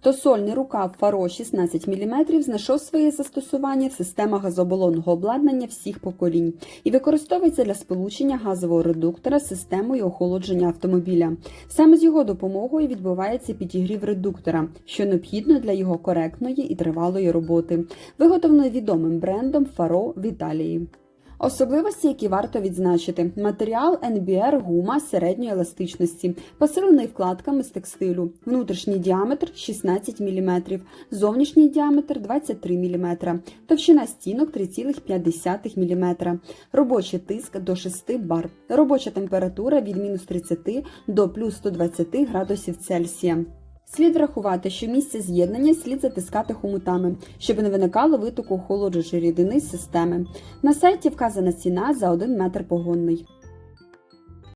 то сольний рукав Фаро 16 мм знайшов своє застосування в системах газобалонного обладнання всіх поколінь і використовується для сполучення газового редуктора з системою охолодження автомобіля. Саме з його допомогою відбувається підігрів редуктора, що необхідно для його коректної і тривалої роботи, виготовлений відомим брендом Фаро в Італії. Особливості, які варто відзначити: матеріал NBR гума середньої еластичності, посилений вкладками з текстилю, внутрішній діаметр 16 мм, зовнішній діаметр 23 мм, товщина стінок 3,5 мм, робочий тиск до 6 бар, робоча температура від мінус 30 до плюс 120 градусів Цельсія. Слід врахувати, що місце з'єднання слід затискати хомутами, щоб не виникало витоку охолоджуючої рідини з системи. На сайті вказана ціна за 1 метр погонний.